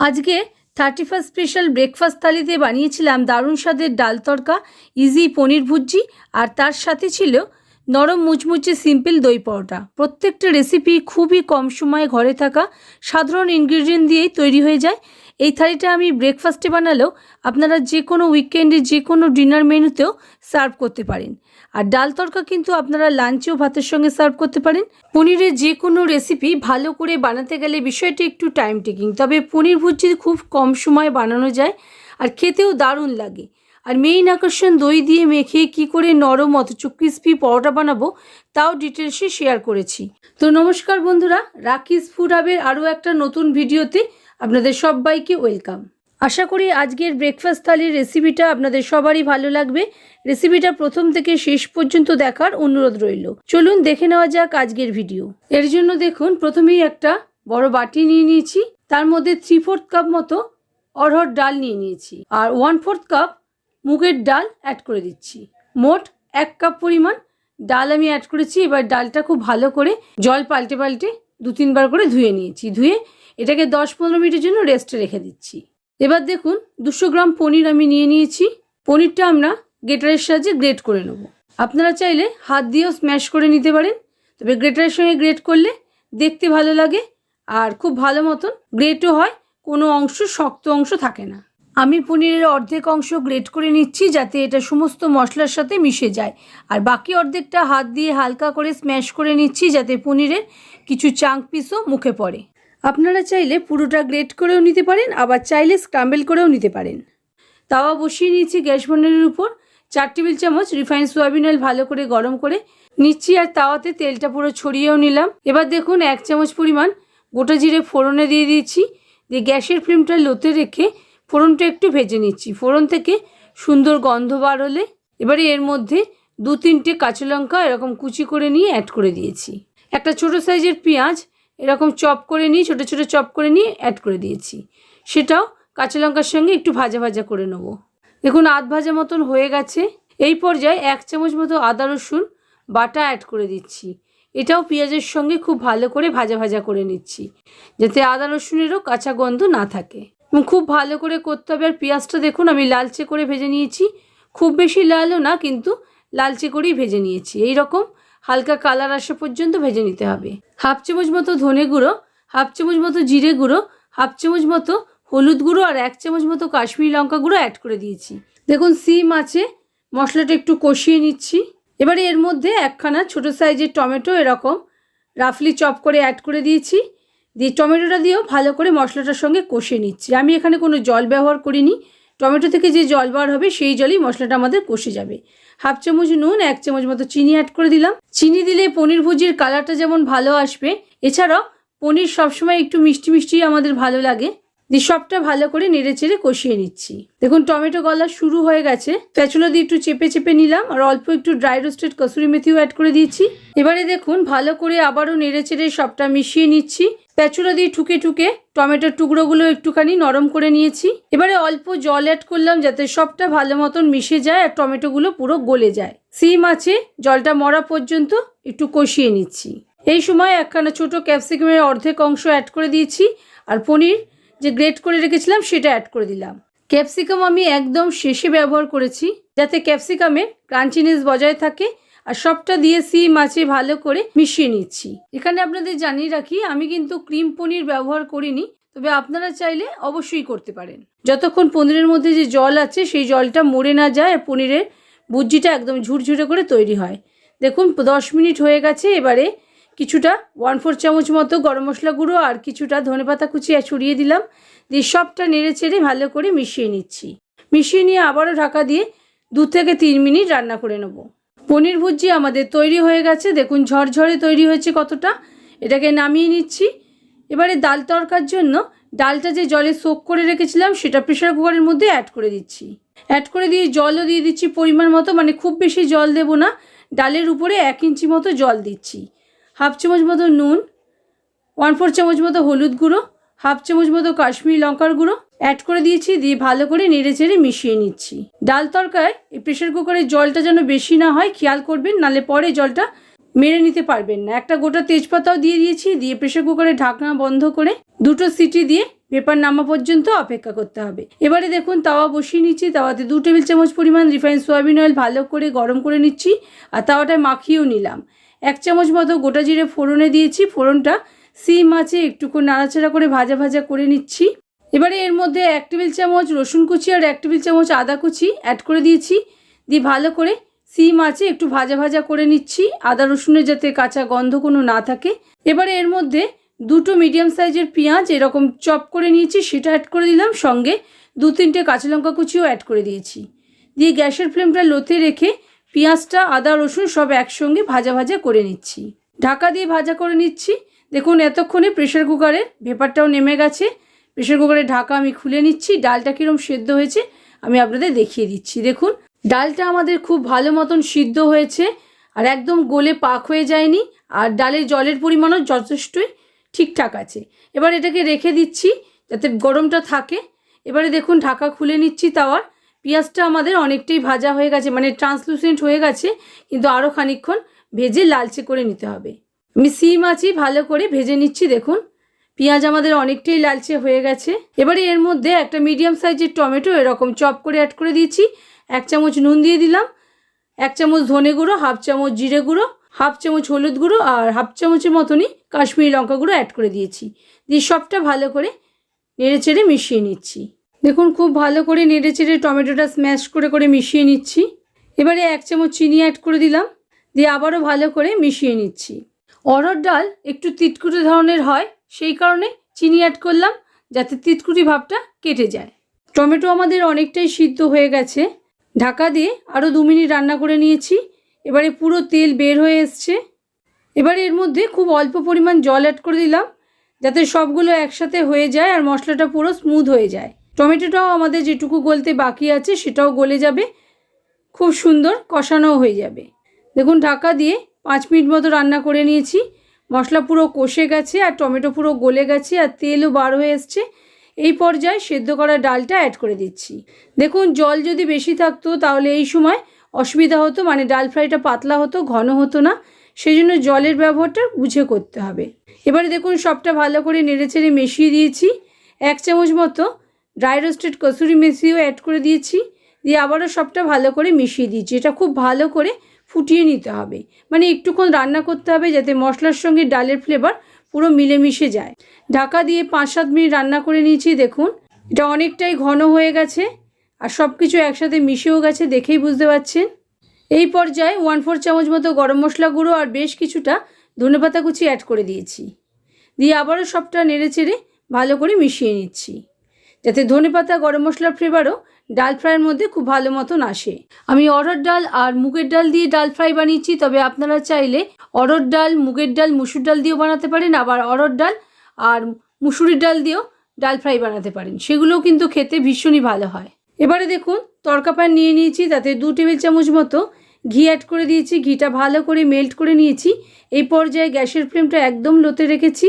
আজকে thirty first special breakfast থালিতে বানিয়েছিলাম দারুণ স্বাদের ডাল তড়কা, ইজি পনির ভুজি আর তার সাথে ছিল নরম মুচমুচে সিম্পল দই পরোটা। প্রত্যেকটা রেসিপি খুবই কম সময়ে ঘরে থাকা সাধারণ ইনগ্রিডিয়েন্ট দিয়েই তৈরি হয়ে যায়। এই থালিটা আমি ব্রেকফাস্টে বানালেও আপনারা যে কোনো উইকেন্ডে যে কোনো ডিনার মেনুতেও সার্ভ করতে পারেন। আর ডাল তরকা কিন্তু আপনারা লাঞ্চেও ভাতের সঙ্গে সার্ভ করতে পারেন। পনিরের যে কোনো রেসিপি ভালো করে বানাতে গেলে বিষয়টি একটু টাইম টেকিং তবে পনির ভুজি খুব কম সময়ে বানানো যায় আর খেতেও দারুণ লাগে। আর মেইন আকর্ষণ দই দিয়ে মেখে কি করে নরম অথচ ক্রিস্পি পরোটা বানাবো, তাও ডিটেলসে শেয়ার করেছি। তো নমস্কার বন্ধুরা রাকিস ফুড হাবের আরও একটা নতুন ভিডিওতে আপনাদের সবাইকে ওয়েলকাম আশা করি আজকের ব্রেকফাস্ট থালির রেসিপিটা আপনাদের সবারই ভালো লাগবে। রেসিপিটা প্রথম থেকে শেষ পর্যন্ত দেখার অনুরোধ রইল। চলুন দেখে নেওয়া যাক আজকের ভিডিও এর জন্য দেখুন, প্রথমেই একটা বড় বাটি নিয়ে নিয়েছি। তার মধ্যে থ্রি ফোর্থ কাপ মতো অরহর ডাল নিয়ে নিয়েছি। আর ওয়ান ফোর্থ কাপ মুগের ডাল অ্যাড করে দিচ্ছি। মোট এক কাপ পরিমাণ ডাল আমি অ্যাড করেছি। এবার ডালটা খুব ভালো করে জল পাল্টে পাল্টে দু তিনবার করে ধুয়ে নিয়েছি। ধুয়ে এটাকে দশ পনেরো মিনিটের জন্য রেস্টে রেখে দিচ্ছি। এবার দেখুন দুশো গ্রাম পনির আমি নিয়ে নিয়েছি। পনিরটা আমরা গ্রেটারের সাহায্যে গ্রেট করে নেব। আপনারা চাইলে হাত দিয়েও স্ম্যাশ করে নিতে পারেন, তবে গ্রেটারের সঙ্গে গ্রেট করলে দেখতে ভালো লাগে আর খুব ভালো মতন গ্রেটও হয়, কোনো অংশ শক্ত অংশ থাকে না। আমি পনিরের অর্ধেক অংশ গ্রেট করে নিচ্ছি যাতে এটা সমস্ত মশলার সাথে মিশে যায়। আর বাকি অর্ধেকটা হাত দিয়ে হালকা করে স্ম্যাশ করে নিচ্ছি যাতে পনিরের কিছু চাঙ্ক পিসও মুখে পড়ে। আপনারা চাইলে পুরোটা গ্রেট করেও নিতে পারেন, আবার চাইলে স্ক্রাম্বেল করেও নিতে পারেন। তাওয়া বসিয়ে নিয়েছি গ্যাস বার্নারের উপর। চার টেবিল চামচ রিফাইন সোয়াবিন অয়েল ভালো করে গরম করে নিচ্ছি আর তাওয়াতে তেলটা পুরো ছড়িয়েও নিলাম। এবার দেখুন এক চামচ পরিমাণ গোটা জিরে ফোড়নে দিয়ে দিয়েছি। দিয়ে গ্যাসের ফ্লেমটা লোতে রেখে ফোড়নটা একটু ভেজে নিচ্ছি। ফোড়ন থেকে সুন্দর গন্ধ বার হলে এবারে এর মধ্যে দু তিনটে কাঁচা লঙ্কা এরকম কুচি করে নিয়ে অ্যাড করে দিয়েছি। একটা ছোট সাইজের পেঁয়াজ এরকম চপ করে নিয়ে, ছোটো ছোটো চপ করে নিয়ে অ্যাড করে দিয়েছি। সেটাও কাঁচা লঙ্কার সঙ্গে একটু ভাজা ভাজা করে নেব। দেখুন, আধ ভাজা মতন হয়ে গেছে। এই পর্যায়ে এক চামচ মতো আদা, রসুন, বাটা অ্যাড করে দিচ্ছি। এটাও পেঁয়াজের সঙ্গে খুব ভালো করে ভাজা ভাজা করে নিচ্ছি, যাতে আদা, রসুনেরও কাঁচা গন্ধ না থাকে। এবং খুব ভালো করে করতে হবে। আর পেঁয়াজটা দেখুন, আমি লালচে করে ভেজে নিয়েছি। খুব বেশি লালও না, কিন্তু লালচে করেই ভেজে নিয়েছি। এই রকম হালকা কালার আসা পর্যন্ত ভেজে নিতে হবে। হাফ চামচ মতো ধনে গুঁড়ো, হাফ চামচ মতো জিরে গুঁড়ো, হাফ চামচ মতো হলুদ গুঁড়ো আর এক চামচ মতো কাশ্মীরি লঙ্কা গুঁড়ো অ্যাড করে দিয়েছি। দেখুন সিম আছে, মশলাটা একটু কষিয়ে নিচ্ছি। এবারে এর মধ্যে একখানা ছোট সাইজের টমেটো এরকম রাফলি চপ করে অ্যাড করে দিয়েছি। দিয়ে টমেটোটা দিয়েও ভালো করে মশলাটার সঙ্গে কষিয়ে নিচ্ছি। আমি এখানে কোনো জল ব্যবহার করিনি। টমেটো থেকে যে জল বার হবে, সেই জলেই মশলাটা আমাদের কষে যাবে। হাফ চামচ নুন, এক চামচ মতো চিনি অ্যাড করে দিলাম। চিনি দিলে পনির ভুজির কালারটা যেমন ভালো আসবে, এছাড়াও পনির সবসময় একটু মিষ্টি মিষ্টি আমাদের ভালো লাগে। দিয়ে সবটা ভালো করে নেড়ে চেড়ে কষিয়ে নিচ্ছি। দেখুন, টমেটো গলা শুরু হয়ে গেছে। প্যাচুলো দিয়ে একটু চেপে চেপে নিলাম আর অল্প একটু ড্রাই রোস্টেড কসুরি মেথিও অ্যাড করে দিয়েছি। এবারে দেখুন, ভালো করে আবারও নেড়ে চেড়ে সবটা মিশিয়ে নিচ্ছি। প্যাচুলো দিয়ে ঠুকে ঠুকে টমেটোর টুকরোগুলো একটুখানি নরম করে নিয়েছি। এবারে অল্প জল অ্যাড করলাম যাতে সবটা ভালো মতন মিশে যায় আর টমেটোগুলো পুরো গলে যায়। সিম আছে, জলটা মরা পর্যন্ত একটু কষিয়ে নিচ্ছি। এই সময় একখানা ছোট ক্যাপসিকামের অর্ধেক অংশ অ্যাড করে দিয়েছি আর পনির যে গ্রেট করে রেখেছিলাম সেটা অ্যাড করে দিলাম। ক্যাপসিকাম আমি একদম শেষে ব্যবহার করেছি যাতে ক্যাপসিকামের ক্রাঞ্চিনেস বজায় থাকে আর সবটা দিয়ে সি মাছে ভালো করে মিশিয়ে নিচ্ছি। এখানে আপনাদের জানিয়ে রাখি, আমি কিন্তু ক্রিম পনির ব্যবহার করিনি, তবে আপনারা চাইলে অবশ্যই করতে পারেন। যতক্ষণ পনিরের মধ্যে যে জল আছে, সেই জলটা মরে না যায় আর পনিরের বুজ্জিটা একদম ঝুরঝুরে করে তৈরি হয়। দেখুন, দশ মিনিট হয়ে গেছে, এবারে কিছুটা ওয়ান ফোর চামচ মতো গরম মশলা গুঁড়ো আর কিছুটা ধনেপাতা কুচি ছড়িয়ে দিলাম। দিয়ে সবটা নেড়ে চেড়ে ভালো করে মিশিয়ে নিচ্ছি। মিশিয়ে নিয়ে আবারও ঢাকা দিয়ে দু থেকে তিন মিনিট রান্না করে নেব। পনির ভুজি আমাদের তৈরি হয়ে গেছে। দেখুন, ঝরঝরে তৈরি হয়েছে কতটা। এটাকে নামিয়ে নিচ্ছি। এবারে ডাল তরকার জন্য ডালটা যে জলে সোক করে রেখেছিলাম, সেটা প্রেশার কুকারের মধ্যে অ্যাড করে দিচ্ছি। অ্যাড করে দিয়ে জলও দিয়ে দিচ্ছি পরিমাণ মতো মানে খুব বেশি জল দেবো না। ডালের উপরে এক ইঞ্চি মতো জল দিচ্ছি। হাফ চামচ মতো নুন ওয়ান ফোর চামচ মতো হলুদ গুঁড়ো হাফ চামচ মতো কাশ্মীরি লঙ্কার গুঁড়ো অ্যাড করে দিয়েছি, দিয়ে ভালো করে নেড়ে চেড়ে মিশিয়ে নিচ্ছি। ডাল তরকায় এই প্রেশার কুকারের জলটা যেন বেশি না হয়, খেয়াল করবেন, নালে পরে জলটা মেরে নিতে পারবেন না। একটা গোটা তেজপাতাও দিয়ে দিয়েছি, দিয়ে প্রেশার কুকারের ঢাকনা বন্ধ করে দুটো সিটি দিয়ে পেপার নামা পর্যন্ত অপেক্ষা করতে হবে। এবারে দেখুন, তাওয়া বসিয়ে নিচ্ছি। তাওয়াতে দু টেবিল চামচ পরিমাণ রিফাইন সয়াবিন অয়েল ভালো করে গরম করে নিচ্ছি আর তাওয়াটায় মাখিয়েও নিলাম। এক চামচ মতো গোটা জিরে ফোড়নে দিয়েছি। ফোড়নটা সিম মাছে একটুকু নাড়াচাড়া করে ভাজা ভাজা করে নিচ্ছি। এবারে এর মধ্যে এক টেবিল চামচ, রসুন কুচি আর এক টেবিল চামচ আদা কুচি অ্যাড করে দিয়েছি। দিয়ে ভালো করে সিম আছে, একটু ভাজা ভাজা করে নিচ্ছি। আদা, রসুনের যাতে কাঁচা গন্ধ কোনো না থাকে। এবারে এর মধ্যে দুটো মিডিয়াম সাইজের পেঁয়াজ এরকম চপ করে নিয়েছি, সেটা অ্যাড করে দিলাম। সঙ্গে দু তিনটে কাঁচা লঙ্কা কুচিও অ্যাড করে দিয়েছি। দিয়ে গ্যাসের ফ্লেমটা লোতে রেখে পেঁয়াজটা, আদা, রসুন সব একসঙ্গে ভাজা ভাজা করে নিচ্ছি। ঢাকা দিয়ে ভাজা করে নিচ্ছি। দেখুন, এতক্ষণে প্রেশার কুকারের ভেপারটাও নেমে গেছে। প্রেশার কুকারের ঢাকা আমি খুলে নিচ্ছি। ডালটা কীরকম সেদ্ধ হয়েছে আমি আপনাদের দেখিয়ে দিচ্ছি। দেখুন, ডালটা আমাদের খুব ভালো মতন সিদ্ধ হয়েছে আর একদম গোলে পাক হয়ে যায়নি আর ডালের জলের পরিমাণও যথেষ্টই ঠিকঠাক আছে। এবার এটাকে রেখে দিচ্ছি যাতে গরমটা থাকে। এবারে দেখুন, ঢাকা খুলে নিচ্ছি তাওয়ার। পেঁয়াজটা আমাদের অনেকটাই ভাজা হয়ে গেছে মানে ট্রান্সলুসেন্ট হয়ে গেছে, কিন্তু আরও খানিকক্ষণ ভেজে লালচে করে নিতে হবে। আমি সিম আছি, ভালো করে ভেজে নিচ্ছি, দেখুন। পেঁয়াজ আমাদের অনেকটাই লালচে হয়ে গেছে। এবারে এর মধ্যে একটা মিডিয়াম সাইজের টমেটো এরকম চপ করে অ্যাড করে দিয়েছি। এক চামচ নুন দিয়ে দিলাম। এক চামচ ধনে গুঁড়ো হাফ চামচ জিরে গুঁড়ো হাফ চামচ হলুদ গুঁড়ো আর হাফ চামচের মতনই কাশ্মীরি লঙ্কা গুঁড়ো অ্যাড করে দিয়েছি। দিয়ে সবটা ভালো করে নেড়ে চেড়ে মিশিয়ে নিচ্ছি। দেখুন খুব ভালো করে নেড়ে চেড়ে টমেটোটা স্ম্যাশ করে করে মিশিয়ে নিচ্ছি। এবারে এক চামচ চিনি অ্যাড করে দিলাম। দিয়ে আবারও ভালো করে মিশিয়ে নিচ্ছি। অরহর ডাল একটু তিতকুটে ধরনের হয়। সেই কারণে চিনি অ্যাড করলাম যাতে তিতকুটি ভাবটা কেটে যায়। টমেটো আমাদের অনেকটাই সিদ্ধ হয়ে গেছে। ঢাকা দিয়ে আরও দু মিনিট রান্না করে নিয়েছি। এবারে পুরো তেল বের হয়ে এসছে। এবারে এর মধ্যে খুব অল্প পরিমাণ জল অ্যাড করে দিলাম যাতে সবগুলো একসাথে হয়ে যায় আর মশলাটা পুরো স্মুথ হয়ে যায়। টমেটোটাও আমাদের যেটুকু গলতে বাকি আছে সেটাও গলে যাবে। খুব সুন্দর কষানোও হয়ে যাবে। দেখুন ঢাকা দিয়ে পাঁচ মিনিট মতো রান্না করে নিয়েছি। মশলা পুরো কষে গেছে আর টমেটো পুরো গলে গেছে আর তেলও বার হয়ে এসছে। এই পর্যায়ে সেদ্ধ করা ডালটা অ্যাড করে দিচ্ছি। দেখুন, জল যদি বেশি থাকতো তাহলে এই সময় অসুবিধা হতো মানে ডাল ফ্রাইটা পাতলা হতো, ঘন হতো না। সেই জন্য জলের ব্যবহারটা বুঝে করতে হবে। এবারে দেখুন, সবটা ভালো করে নেড়ে নেড়েচেড়ে মিশিয়ে দিয়েছি। এক চামচ মতো ড্রাই রোস্টেড কসুরি মেথিও অ্যাড করে দিয়েছি। দিয়ে আবারও সবটা ভালো করে মিশিয়ে দিয়েছি। এটা খুব ভালো করে ফুটিয়ে নিতে হবে। মানে একটুক্ষণ রান্না করতে হবে যাতে মশলার সঙ্গে ডালের ফ্লেভার পুরো মিলেমিশে যায়। ঢাকা দিয়ে পাঁচ সাত মিনিট রান্না করে নিয়েছি, দেখুন। এটা অনেকটাই ঘন হয়ে গেছে আর সব কিছু একসাথে মিশেও গেছে দেখেই বুঝতে পারছেন। এই পর্যায়ে ওয়ান ফোর চামচ মতো গরম মশলা গুঁড়ো আর বেশ কিছুটা ধনেপাতা কুচি অ্যাড করে দিয়েছি। দিয়ে আবারও সবটা নেড়ে চেড়ে ভালো করে মিশিয়ে নিচ্ছি। যাতে ধনেপাতা গরম মশলার ফ্লেভারও ডাল ফ্রাইয়ের মধ্যে খুব ভালো মতন আসে। আমি অরহর ডাল আর মুগের ডাল দিয়ে ডাল ফ্রাই বানিয়েছি, তবে আপনারা চাইলে অরহর ডাল, মুগের ডাল, মুসুর ডাল দিয়েও বানাতে পারেন, আবার অরহর ডাল আর মুসুরির ডাল দিয়েও ডাল ফ্রাই বানাতে পারেন। সেগুলোও কিন্তু খেতে ভীষণই ভালো হয়। এবারে দেখুন তড়কা প্যান নিয়ে নিয়েছি, তাতে দু টেবিল চামচ মতো ঘি অ্যাড করে দিয়েছি। ঘিটা ভালো করে মেল্ট করে নিয়েছি। এই পর্যায়ে গ্যাসের ফ্লেমটা একদম লোতে রেখেছি।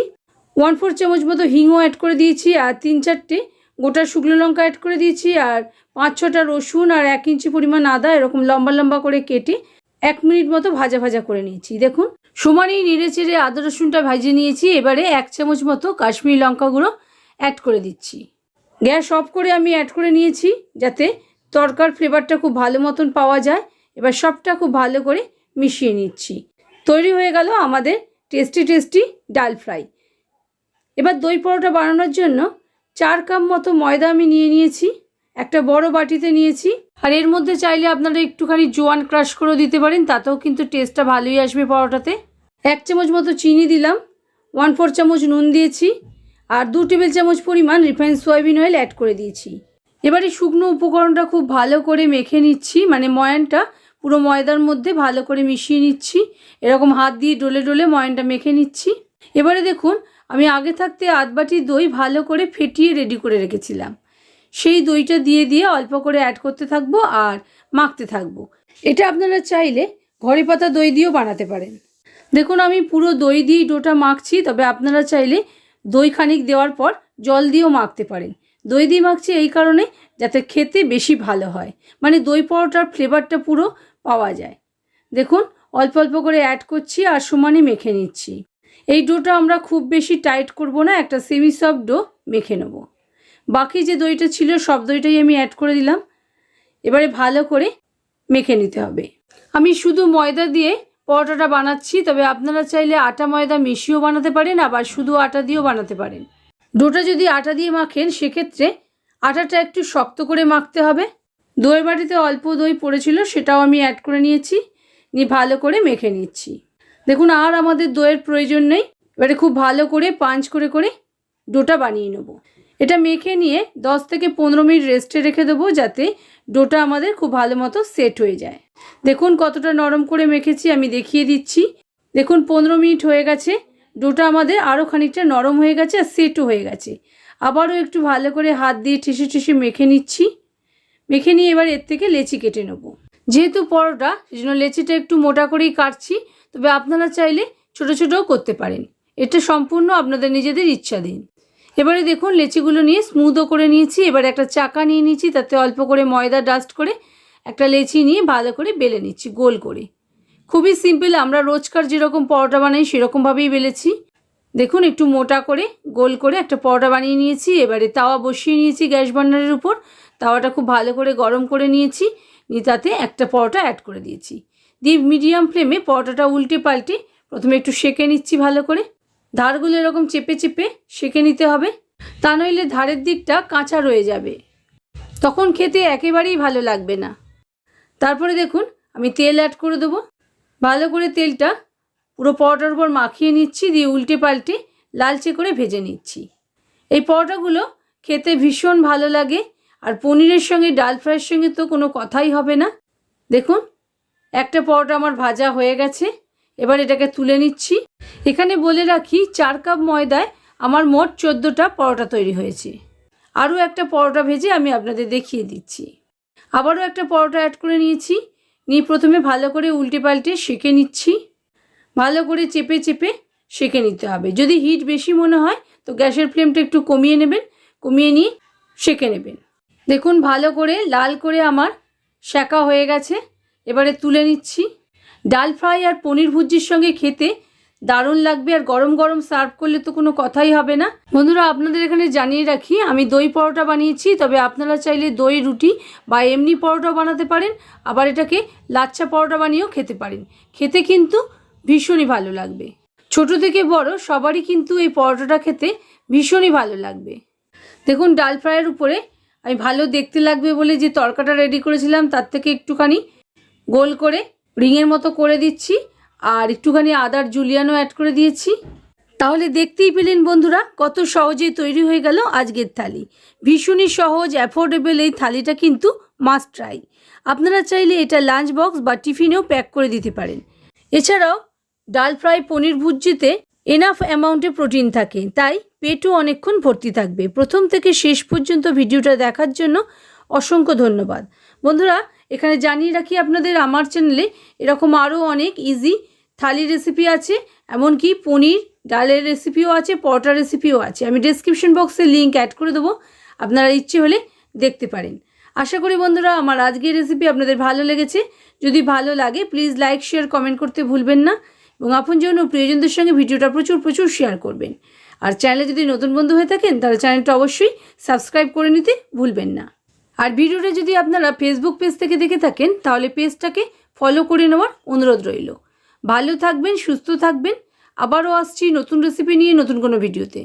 ওয়ান ফোর চামচ মতো হিংও অ্যাড করে দিয়েছি, আর তিন চারটে গোটা শুকনো লঙ্কা অ্যাড করে দিয়েছি আর পাঁচ ছটা রসুন আর এক ইঞ্চি পরিমাণ আদা, এরকম লম্বা লম্বা করে কেটে এক মিনিট মতো ভাজা ভাজা করে নিয়েছি। দেখুন, সমানেই নেড়ে চেড়ে আদা রসুনটা ভাজিয়ে নিয়েছি, এবারে এক চামচ মতো কাশ্মীরি লঙ্কা গুঁড়ো অ্যাড করে দিচ্ছি। গ্যাস অফ করে আমি অ্যাড করে নিয়েছি যাতে তরকার ফ্লেভারটা খুব ভালো মতন পাওয়া যায়। এবার সবটা খুব ভালো করে মিশিয়ে নিচ্ছি। তৈরি হয়ে গেল আমাদের টেস্টি টেস্টি ডাল ফ্রাই। এবার দই পরোটা বানানোর জন্য চার কাপ মতো ময়দা আমি নিয়ে নিয়েছি, একটা বড় বাটিতে নিয়েছি। আর এর মধ্যে চাইলে আপনারা একটুখানি জোয়ান ক্রাশ করেও দিতে পারেন, তাতেও কিন্তু টেস্টটা ভালোই আসবে পরোটাতে। এক চামচ মতো চিনি দিলাম ওয়ান ফোর চামচ নুন দিয়েছি, আর দু টেবিল চামচ পরিমাণ রিফাইন সয়াবিন অয়েল অ্যাড করে দিয়েছি। এবারে শুকনো উপকরণটা খুব ভালো করে মেখে নিচ্ছি মানে ময়ানটা পুরো ময়দার মধ্যে ভালো করে মিশিয়ে নিচ্ছি। এরকম হাত দিয়ে ডলে ডলে ময়ানটা মেখে নিচ্ছি। এবারে দেখুন আমি আগে থাকতে আধবাটি দই ভালো করে ফেটিয়ে রেডি করে রেখেছিলাম। সেই দইটা দিয়ে দিয়ে অল্প করে অ্যাড করতে থাকব আর মাখতে থাকব। এটা আপনারা চাইলে ঘরে পাতা দই দিয়েও বানাতে পারেন। দেখুন, আমি পুরো দই দিয়েই ডোটা মাখছি, তবে আপনারা চাইলে দই খানিক দেওয়ার পর জল দিয়েও মাখতে পারেন। দই দিয়ে মাখছি এই কারণে যাতে খেতে বেশি ভালো হয়। মানে দই পরোটার ফ্লেভারটা পুরো পাওয়া যায়। দেখুন, অল্প অল্প করে অ্যাড করছি আর সমানে মেখে নিচ্ছি। এই ডোটা আমরা খুব বেশি টাইট করব না, একটা সেমি সফট ডো মেখে নেব। বাকি যে দইটা ছিল, সব দইটাই আমি অ্যাড করে দিলাম। এবারে ভালো করে মেখে নিতে হবে। আমি শুধু ময়দা দিয়ে পরোটাটা বানাচ্ছি, তবে আপনারা চাইলে আটা ময়দা মিশিয়েও বানাতে পারেন, আবার শুধু আটা দিয়েও বানাতে পারেন। ডোটা যদি আটা দিয়ে মাখেন, সেক্ষেত্রে আটাটা একটু শক্ত করে মাখতে হবে। দইয়ের বাটিতে অল্প দই পড়েছিল, সেটাও আমি অ্যাড করে নিয়েছি। নিয়ে ভালো করে মেখে নিচ্ছি। দেখুন, আর আমাদের দইয়ের প্রয়োজন নেই। এবারে খুব ভালো করে পাঞ্চ করে করে ডোটা বানিয়ে নেব। এটা মেখে নিয়ে দশ থেকে পনেরো মিনিট রেস্টে রেখে দেবো যাতে ডোটা আমাদের খুব ভালো মতো সেট হয়ে যায়। দেখুন, কতটা নরম করে মেখেছি, আমি দেখিয়ে দিচ্ছি। দেখুন, পনেরো মিনিট হয়ে গেছে। ডোটা আমাদের আরও খানিকটা নরম হয়ে গেছে আর সেটও হয়ে গেছে। আবারও একটু ভালো করে হাত দিয়ে ঠেসে ঠেসে মেখে নিচ্ছি। মেখে নিয়ে এবার এর থেকে লেচি কেটে নেব। যেহেতু পরোটা সেজন্য লেচিটা একটু মোটা করেই কাটছি। তবে আপনারা চাইলে ছোট ছোটও করতে পারেন। এটা সম্পূর্ণ আপনাদের নিজেদের ইচ্ছাধীন। এবারে দেখুন, লেচিগুলো নিয়ে স্মুথও করে নিয়েছি। এবার একটা চাকা নিয়ে নিয়েছি, তাতে অল্প করে ময়দা ডাস্ট করে একটা লেচি নিয়ে ভালো করে বেলে নিচ্ছি, গোল করে। খুবই সিম্পল আমরা রোজকার যেরকম পরোটা বানাই সেরকমভাবেই বেলেছি। দেখুন, একটু মোটা করে গোল করে একটা পরোটা বানিয়ে নিয়েছি। এবারে তাওয়া বসিয়ে নিয়েছি গ্যাস বার্নারের উপর। তাওয়াটা খুব ভালো করে গরম করে নিয়েছি। নিয়ে তাতে একটা পরোটা অ্যাড করে দিয়েছি। দিয়ে মিডিয়াম ফ্লেমে পরোটাটা উল্টে পাল্টে প্রথমে একটু সেঁকে নিচ্ছি ভালো করে। ধারগুলো এরকম চেপে চেপে সেঁকে নিতে হবে। তা নইলে ধারের দিকটা কাঁচা রয়ে যাবে। তখন খেতে একেবারেই ভালো লাগবে না। তারপরে দেখুন, আমি তেল অ্যাড করে দেবো। ভালো করে তেলটা পুরো পরোটার উপর মাখিয়ে নিচ্ছি, দিয়ে উল্টে পাল্টে লালচে করে ভেজে নিচ্ছি। এই পরোটাগুলো খেতে ভীষণ ভালো লাগে। আর পনিরের সঙ্গে, ডাল ফ্রাইয়ের সঙ্গে তো কোনো কথাই হবে না। দেখুন একটা পরোটা আমার ভাজা হয়ে গেছে, এবার এটাকে তুলে নিচ্ছি। এখানে বলে রাখি, চার কাপ ময়দায় আমার মোট চোদ্দোটা পরোটা তৈরি হয়েছে। আরও একটা পরোটা ভেজে আমি আপনাদের দেখিয়ে দিচ্ছি। আবারও একটা পরোটা অ্যাড করে নিয়েছি। নিয়ে প্রথমে ভালো করে উল্টে পাল্টে সেঁকে নিচ্ছি। ভালো করে চেপে চেপে সেঁকে নিতে হবে। যদি হিট বেশি মনে হয়, তো গ্যাসের ফ্লেমটা একটু কমিয়ে নেবেন। কমিয়ে নিয়ে সেঁকে নেবেন। দেখুন, ভালো করে, লাল করে আমার সেঁকা হয়ে গেছে। এবারে তুলে নিচ্ছি। ডাল ফ্রাই আর পনির ভুজির সঙ্গে খেতে দারুণ লাগবে আর গরম গরম সার্ভ করলে তো কোনো কথাই হবে না। বন্ধুরা, আপনাদের এখানে জানিয়ে রাখি, আমি দই পরোটা বানিয়েছি, তবে আপনারা চাইলে দই, রুটি বা এমনি পরোটাও বানাতে পারেন। আবার এটাকে লাচ্ছা পরোটা বানিয়েও খেতে পারেন। খেতে কিন্তু ভীষণই ভালো লাগবে। ছোট থেকে বড় সবারই কিন্তু এই পরোটাটা খেতে ভীষণই ভালো লাগবে। দেখুন, ডাল ফ্রাইয়ের উপরে আমি ভালো দেখতে লাগবে বলে যে তরকাটা রেডি করেছিলাম, তার থেকে একটুখানি গোল করে, রিংয়ের মতো করে দিচ্ছি আর একটুখানি আদার জুলিয়ানও অ্যাড করে দিয়েছি। তাহলে দেখতেই পেলেন বন্ধুরা, কত সহজেই তৈরি হয়ে গেল আজকের থালি। ভীষণই সহজ অ্যাফোর্ডেবল এই থালিটা কিন্তু মাস্ট ট্রাই আপনারা চাইলে এটা লাঞ্চ বক্স বা টিফিনেও প্যাক করে দিতে পারেন। এছাড়াও, ডাল ফ্রাই পনির ভুজিতে এনাফ অ্যামাউন্টে প্রোটিন থাকে, তাই পেটও অনেকক্ষণ ভর্তি থাকবে। প্রথম থেকে শেষ পর্যন্ত ভিডিওটা দেখার জন্য অসংখ্য ধন্যবাদ। বন্ধুরা এখানে জানিয়ে রাখি আপনাদের আমার চ্যানেলে এরকম আরও অনেক ইজি থালি রেসিপি আছে, এমনকি পনির, ডালের রেসিপিও আছে পরোটা রেসিপিও আছে। আমি ডেসক্রিপশন বক্সে লিঙ্ক অ্যাড করে দেবো, আপনারা ইচ্ছে হলে দেখতে পারেন। আশা করি বন্ধুরা, আমার আজকের রেসিপি আপনাদের ভালো লেগেছে। যদি ভালো লাগে প্লিজ লাইক শেয়ার কমেন্ট করতে ভুলবেন না এবং আপনজন ও প্রিয়জনদের সঙ্গে ভিডিওটা প্রচুর প্রচুর শেয়ার করবেন। আর চ্যানেলে যদি নতুন বন্ধু হয়ে থাকেন, তাহলে চ্যানেলটা অবশ্যই সাবস্ক্রাইব করে নিতে ভুলবেন না। আর ভিডিওটা যদি আপনারা ফেসবুক পেজ থেকে দেখে থাকেন, তাহলে পেজটাকে ফলো করে নেওয়ার অনুরোধ রইল। ভালো থাকবেন, সুস্থ থাকবেন। আবারও আসছি নতুন রেসিপি নিয়ে নতুন কোনো ভিডিওতে